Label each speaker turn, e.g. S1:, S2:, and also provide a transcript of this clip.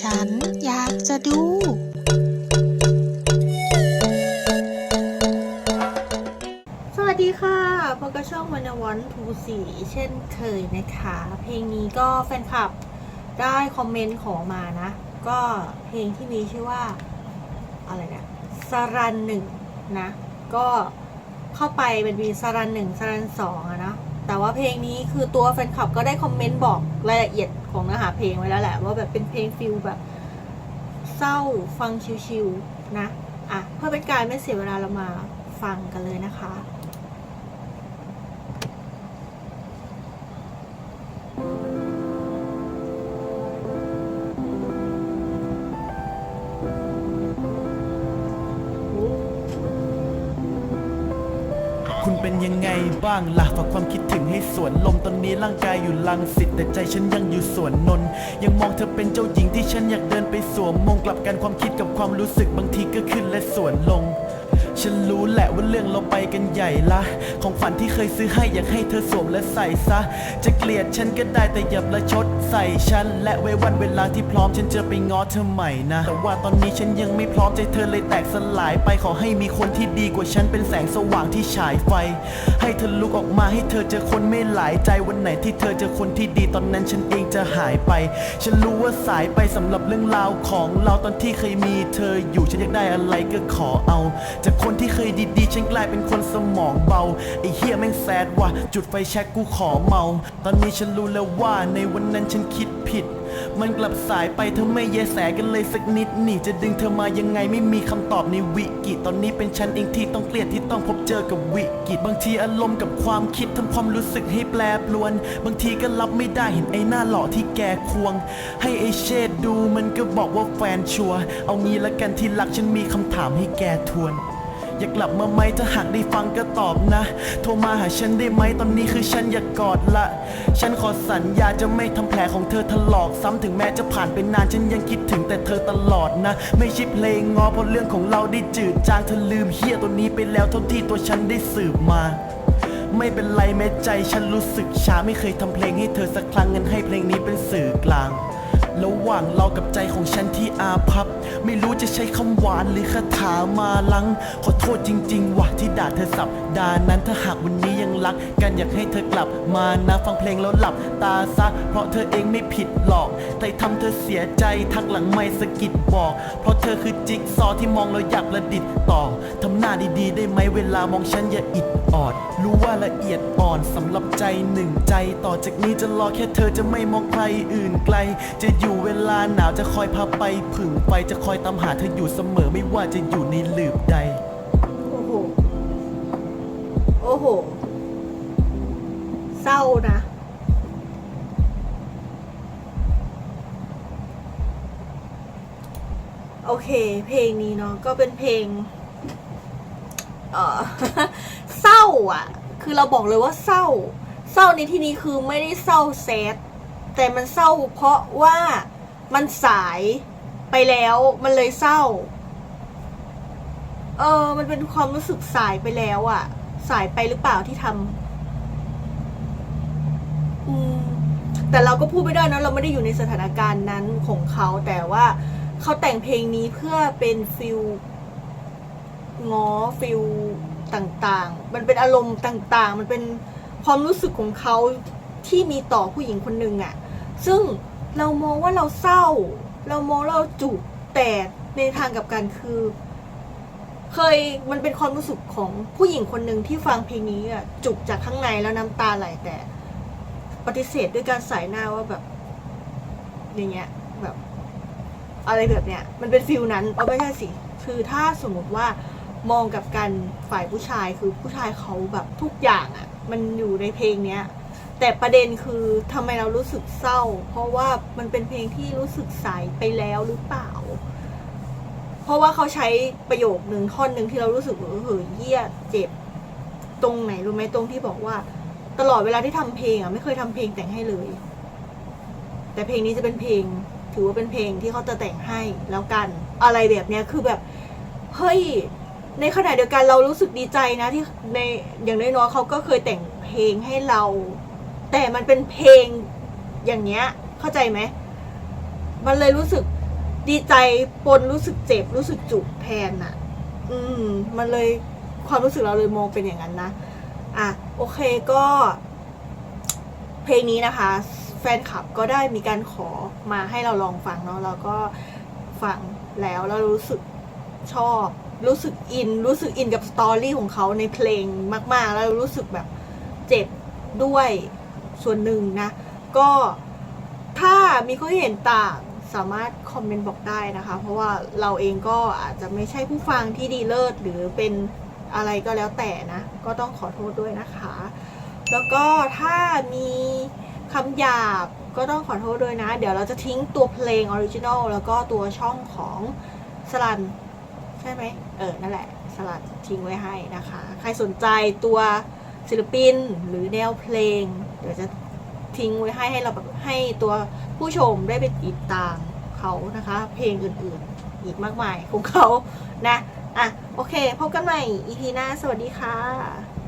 S1: ฉันอยากจะดู
S2: สวัสดีค่ะพบกับช่องวันวันทูสีเช่นเคยนะคะ เพลงนี้ก็แฟนคลับได้คอมเมนต์ขอมานะ ก็เพลงที่มีชื่อว่า อะไรนะสรันหนึ่งนะ ก็เข้าไปเป็นมีสรันหนึ่งสรันสองอะนะ แต่ว่าเพลงนี้คือตัวแฟนคลับก็ได้คอมเมนต์บอกรายละเอียดของเนื้อหาเพลงไว้แล้วแหละ ว่าแบบเป็นเพลงฟิลแบบ เศร้าฟังชิวๆนะ อะ เพื่อเป็นการไม่เสียเวลาเรามาฟังกันเลยนะคะ
S3: คุณเป็นยังไงบ้างล่ะฝากความคิดถึงให้สวนลมตอนนี้ร่างกายอยู่ลังสิตแต่ใจฉันยังอยู่สวนนน ยังมองเธอเป็นเจ้าหญิงที่ฉันอยากเดินไปสวมมงกลับกันความคิดกับความรู้สึกบางทีก็ขึ้นและสวนลง ฉันรู้แหละว่าเรื่องเราไปกันใหญ่ละ ของฝันที่เคยซื้อให้อยากให้เธอสวมและใส่ซะ จะเกลียดฉันก็ได้แต่อย่าประชดใส่ฉัน และไว้วันเวลาที่พร้อมฉันจะไปง้อเธอใหม่นะ แต่ว่าตอนนี้ฉันยังไม่พร้อมใจเธอเลยแตกสลายไปขอให้มีคนที่ดีกว่าฉันเป็นแสงสว่างที่ฉายไฟ ให้เธอลุกออกมาให้เธอเจอคนไม่หลายใจวันไหนที่เธอเจอคนที่ดีตอนนั้นฉันเองจะหายไป ฉันรู้ว่าสายไปสำหรับเรื่องราวของเราตอนที่เคยมีเธออยู่ฉันอยากได้อะไรก็ขอเอาจากคนที่เคยดีๆ ฉันกลายเป็นคนสมองเบา ไอ้เฮียแม่งแซดว่ะ จุดไฟแช็กกูขอเมา ตอนนี้ฉันรู้แล้วว่าในวันนั้นฉันคิดผิด มันกลับสายไปเธอไม่แยแสกันเลยสักนิดนี่จะดึงเธอมายังไงไม่มีคำตอบในวิกฤตตอนนี้เป็นฉันเองที่ต้องเกลียดที่ต้องพบเจอกับวิกฤตบางทีอารมณ์กับความคิดทำความรู้สึกให้แปรปรวน บางทีก็รับไม่ได้เห็นไอ้หน้าหล่อที่แกควง ให้ไอ้เชดดูมันก็บอกว่าแฟนชัวเอางี้ละกันที่รักฉันมีคำถามให้แกทวน อยากกลับมาไหมถ้าหากได้ฟังก็ตอบนะ โทรมาหาฉันได้ไหมตอนนี้คือฉันอยากกอดละ ฉันขอสัญญาจะไม่ทำแผลของเธอถลอกซ้ำถึงแม้จะผ่านไปนานฉันยังคิดถึงแต่เธอตลอดนะ ไม่ใช่เพลงงอเพราะเรื่องของเราได้จืดจางเธอลืมเฮียตัวนี้ไปแล้วเท่าที่ตัวฉันได้สืบมาไม่เป็นไรแม้ใจฉันรู้สึกช้าไม่เคยทำเพลงให้เธอสักครั้งงั้นให้เพลงนี้เป็นสื่อกลาง ระหว่างเรากับใจของฉันที่อาพับ ไม่รู้จะใช้คำหวานหรือคาถามาลัง ขอโทษจริงๆว่ะที่ด่าเธอสับดานั้นถ้าหากวันนี้ยังรัก กันอยากให้เธอกลับมานะฟังเพลงแล้วหลับตาซะ เพราะเธอเองไม่ผิดหรอกแต่ทำเธอเสียใจทักหลังไม่สะกิดบอก เพราะเธอคือจิ๊กซอว์ที่มองแล้วอยากประดิษฐ์ต่อทำหน้าดีๆ ได้ไหมเวลามองฉันอย่าอิดออด รู้ว่าละเอียดอ่อนสำหรับใจหนึ่งใจ ต่อจากนี้จะรอแค่เธอจะไม่มองใครอื่นไกลจะอยู่เวลาหนาวจะคอยพาไปผึ่งไฟจะคอยตามหาเธออยู่เสมอไม่ว่าจะอยู่ในหลืบใด
S2: โอ้โห โอ้โห เศร้านะ โอเค เพลงนี้เนาะก็เป็นเพลง เออ เศร้าอะ คือเราบอกเลยว่าเศร้า เศร้าในที่นี้คือไม่ได้เศร้าแซด แต่มันเศร้าเพราะว่ามันสายไปแล้วมันเลยเศร้า เออ มันเป็นความรู้สึกสายไปแล้วอะสายไปหรือเปล่าที่ทำอืมแต่เราก็พูดไม่ได้นะเราไม่ได้อยู่ในสถานการณ์นั้นของเขาแต่ว่าเขาแต่งเพลงนี้เพื่อเป็นฟิลง้อฟิลต่างๆ มันเป็นอารมณ์ต่างๆ มันเป็นความรู้สึกของเขาที่มีต่อผู้หญิงคนหนึ่งอะ ซึ่งเรามองว่าเราเศร้า เรามองเราจุกแต่ในทางกับกันคือ เคยมันเป็นความรู้สึกของผู้หญิงคนหนึ่งที่ฟังเพลงนี้อะจุกจากข้างในแล้วน้ำตาไหลแต่ ปฏิเสธด้วยการใส่หน้าว่าแบบ อย่างเงี้ย แบบ อะไรแบบเนี้ย มันเป็นฟิลนั้นเอาไม่ใช่สิคือถ้าสมมติว่ามองกับกันฝ่ายผู้ชายคือผู้ชายเขาแบบทุกอย่างอะ่ะ มันอยู่ในเพลงเนี้ย แต่ประเด็นคือทำไมเรารู้สึกเศร้า เพราะว่ามันเป็นเพลงที่รู้สึกสายไปแล้วหรือเปล่า เพราะว่าเขาใช้ประโยคหนึ่งท่อนหนึ่งที่เรารู้สึกว่าเฮ้ยเยี่ยเจ็บ ตรงไหนรู้ไหมตรงที่บอกว่า ตลอดเวลาที่ทำเพลงอะไม่เคยทำเพลงแต่งให้เลย แต่เพลงนี้จะเป็นเพลง ถือว่าเป็นเพลงที่เขาจะแต่งให้แล้วกัน อะไรแบบเนี้ยคือแบบเฮ้ยในขณะเดียวกันเรารู้สึกดีใจนะที่ในอย่างน้อยๆเขาก็เคยแต่งเพลงให้เรา แต่มันเป็นเพลงอย่างเนี้ย เข้าใจไหม มันเลยรู้สึกดีใจปนรู้สึกเจ็บรู้สึกจุกแทนน่ะ อืม มันเลยความรู้สึกเราเลยมองเป็นอย่างนั้นนะ อะ โอเคก็ เพลงนี้นะคะ แฟนคลับก็ได้มีการขอมาให้เราลองฟังเนาะแล้วก็ฟังแล้วแล้วรู้สึกชอบ รู้สึกอิน รู้สึกอินกับสตอรี่ของเขาในเพลงมาก ๆ แล้วรู้สึกแบบเจ็บด้วย ส่วนหนึ่งนะ ก็ถ้ามีข้อเห็นต่างสามารถคอมเมนต์บอกได้นะคะ เพราะว่าเราเองก็อาจจะไม่ใช่ผู้ฟังที่ดีเลิศหรือเป็นอะไรก็แล้วแต่นะ ก็ต้องขอโทษด้วยนะคะ แล้วก็ถ้ามีคำหยาบก็ต้องขอโทษด้วยนะ เดี๋ยวเราจะทิ้งตัวเพลงออริจินอลแล้วก็ตัวช่องของสลัน ใช่ไหมเออ นั่นแหละ สลัดทิ้งไว้ให้นะคะ ใครสนใจตัวศิลปินหรือแนวเพลง เดี๋ยวจะทิ้งไว้ให้ให้เราแบบให้ตัวผู้ชมได้ไปติดตามเขานะคะ เพลงอื่นๆ อีกมากมายของเขานะ อะ โอเค พบกันใหม่ EP หน้า สวัสดีค่ะ